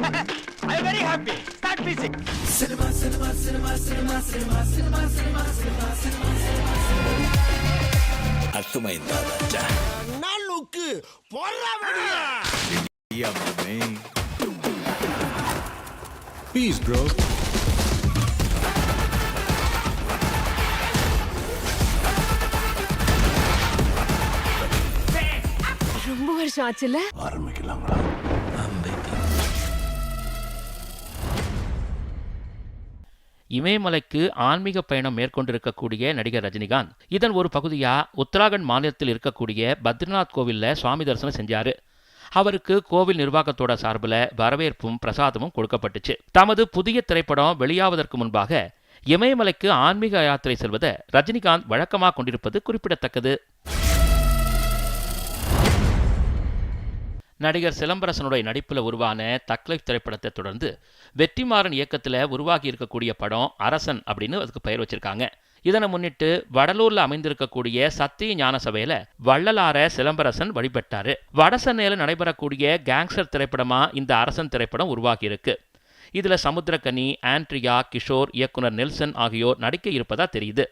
ஐ very happy start பீசிங் cinema cinema cinema cinema cinema cinema cinema cinema cinema cinema அத்துமைந்தா ராஜா நாளுக்கு பொறாமடியா ஐயா மாமே பீஸ் ப்ரோ ரொம்ப வருஷம் ஆச்சுல ஆரம்பிக்கலாங்களா இமயமலைக்கு ஆன்மீக பயணம் மேற்கொண்டிருக்கக்கூடிய நடிகர் ரஜினிகாந்த். இதன் ஒரு பகுதியா உத்தராகண்ட் மாநிலத்தில் இருக்கக்கூடிய பத்ரிநாத் கோவில்ல சுவாமி தரிசனம் செஞ்சாரு. அவருக்கு கோவில் நிர்வாகத்தோட சார்பில் வரவேற்பும் பிரசாதமும் கொடுக்கப்பட்டுச்சு. தமது புதிய திரைப்படம் வெளியாவதற்கு முன்பாக இமயமலைக்கு ஆன்மீக யாத்திரை செல்வதை ரஜினிகாந்த் வழக்கமாக கொண்டிருப்பது குறிப்பிடத்தக்கது. நடிகர் சிலம்பரசனுடைய நடிப்பில் உருவான தக்லைஃப் திரைப்படத்தை தொடர்ந்து வெற்றிமாறன் இயக்கத்தில் உருவாகி இருக்கக்கூடிய படம் அரசன் அப்படின்னு அதுக்கு பெயர் வச்சிருக்காங்க. இதனை முன்னிட்டு வடலூர்ல அமைந்திருக்கக்கூடிய சத்திய ஞான சபையில வள்ளலார சிலம்பரசன் வழிபட்டாரு. வடசென்னையில நடைபெறக்கூடிய கேங்ஸ்டர் திரைப்படமா இந்த அரசன் திரைப்படம் உருவாகி இருக்கு. இதுல சமுத்திரக்கனி ஆண்ட்ரியா கிஷோர் இயக்குனர் நெல்சன் ஆகியோர் நடிக்க இருப்பதா தெரியுது.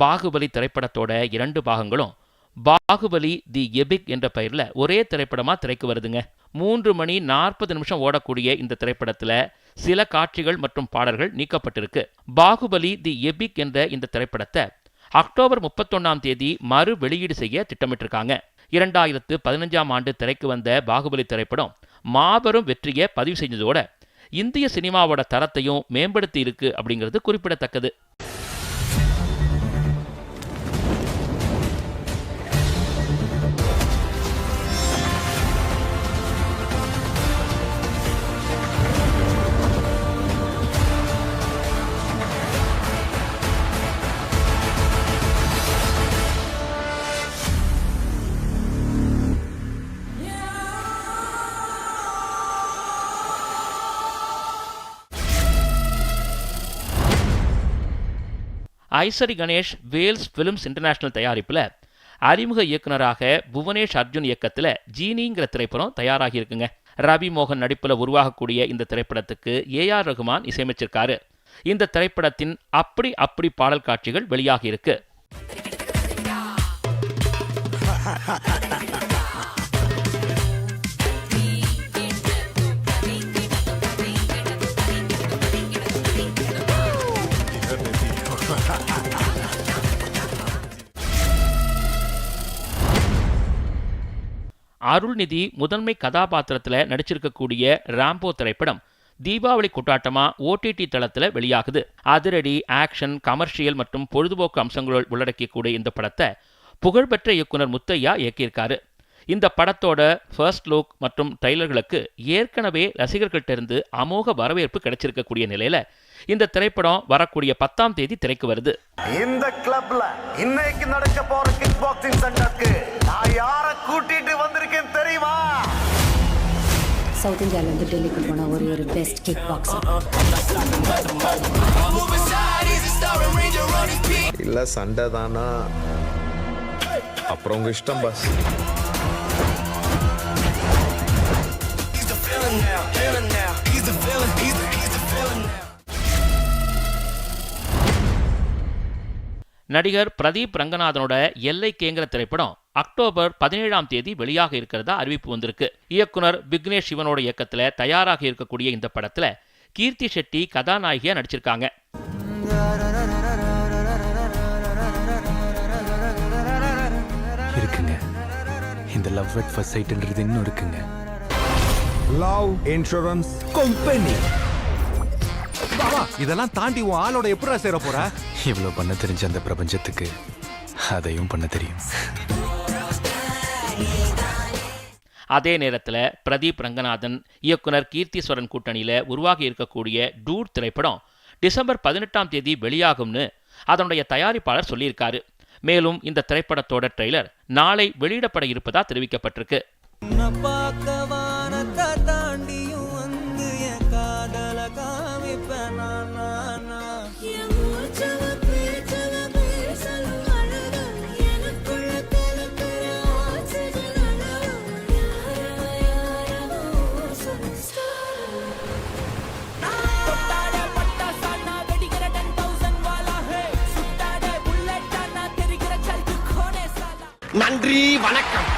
பாகுபலி திரைப்படத்தோட இரண்டு பாகங்களும் பாகுபலி தி எபிக் என்ற பெயரில் ஒரே திரைப்படமாக திரைக்கு வருதுங்க. மூன்று மணி நாற்பது நிமிஷம் ஓடக்கூடிய இந்த திரைப்படத்தில் சில காட்சிகள் மற்றும் பாடல்கள் நீக்கப்பட்டிருக்கு. பாகுபலி தி எபிக் என்ற இந்த திரைப்படத்தை அக்டோபர் முப்பத்தொன்னாம் தேதி மறு வெளியீடு செய்ய திட்டமிட்டிருக்காங்க. இரண்டாயிரத்து பதினஞ்சாம் ஆண்டு திரைக்கு வந்த பாகுபலி திரைப்படம் மாபெரும் வெற்றியை பதிவு செஞ்சதோட இந்திய சினிமாவோட தரத்தையும் மேம்படுத்தி இருக்கு அப்படிங்கிறது குறிப்பிடத்தக்கது. ஐசரி கணேஷ் வேல்ஸ் ஃபிலிம்ஸ் இன்டர்நேஷனல் தயாரிப்பில் அறிமுக இயக்குனராக புவனேஷ் அர்ஜுன் இயக்கத்தில் ஜீனிங்கிற திரைப்படம் தயாராகி இருக்குங்க. ரவி மோகன் நடிப்பில் உருவாகக்கூடிய இந்த திரைப்படத்துக்கு ஏஆர் ரகுமான் இசையமைச்சிருக்காரு. இந்த திரைப்படத்தின் அப்படி அப்படி பாடல் காட்சிகள் வெளியாகி இருக்கு. அருள்நிதி முதன்மை கதாபாத்திரத்தில் நடிச்சிருக்கக்கூடிய ராம்போ திரைப்படம் தீபாவளி கொண்டாட்டமா ஓடிடி தளத்தில் வெளியாகுது. அதிரடி ஆக்ஷன் கமர்ஷியல் மற்றும் பொழுதுபோக்கு அம்சங்களுள் உள்ளடக்கியக்கூடிய இந்த படத்தை புகழ்பெற்ற இயக்குனர் முத்தையா இயக்கியிருக்காரு. இந்த படத்தோட ஃபர்ஸ்ட் லுக் மற்றும் ட்ரைலர்களுக்கு ஏற்கனவே ரசிகர்கள்ட்ட இருந்து அமோக வரவேற்பு கிடைச்சிருக்கக்கூடிய நிலையில இந்த திரைப்படம் வரக்கூடிய பத்தாம் தேதி திரைக்கு வருது. இந்த கிளப்ல இன்னைக்கு நடக்க போற கிக் பாக்ஸிங் சென்டருக்கு நான் யார கூட்டிட்டு வந்திருக்கேன் தெரியுமா? சவுத் இந்தியாவிலேருந்து டெல்லிக்கு போன ஒரே ஒரு பெஸ்ட் கிக் பாக்ஸர் இல்ல சண்டை தானா? அப்புறம் உங்க இஷ்டம் பாஸ் நடிகர் பிரதீப் ரங்கநாதனோட எல்லை கேங்கிற திரைப்படம் அக்டோபர் பதினேழாம் தேதி வெளியாக இருக்கிறதா அறிவிப்பு வந்திருக்கு. இயக்குனர் விக்னேஷ் சிவனோட இயக்கத்துல தயாராக இருக்கக்கூடிய இந்த படத்துல கீர்த்தி ஷெட்டி கதாநாயகியா நடிச்சிருக்காங்க. இருக்குங்க. இந்த லவ் அட் ஃபர்ஸ்ட் சைட்ன்றது இன்னும் இருக்குங்க. லவ் இன்சூரன்ஸ் கம்பெனி இதெல்லாம் தாண்டி உன் ஆளோட எப்படா சேர போற? இவ்வளோ பண்ண தெரிஞ்ச அந்த பிரபஞ்சத்துக்கு அதையும் பண்ண தெரியும். அதே நேரத்தில் பிரதீப் ரங்கநாதன் இயக்குனர் கீர்த்திஸ்வரன் கூட்டணியில் உருவாகி இருக்கக்கூடிய டூர் திரைப்படம் டிசம்பர் பதினெட்டாம் தேதி வெளியாகும்னு அதனுடைய தயாரிப்பாளர் சொல்லியிருக்காரு. மேலும் இந்த திரைப்படத்தோட ட்ரெய்லர் நாளை வெளியிடப்பட இருப்பதா தெரிவிக்கப்பட்டிருக்கு. தாண்டியும் வந்து காதல காமிப்பேன் நான். நன்றி வணக்கம்.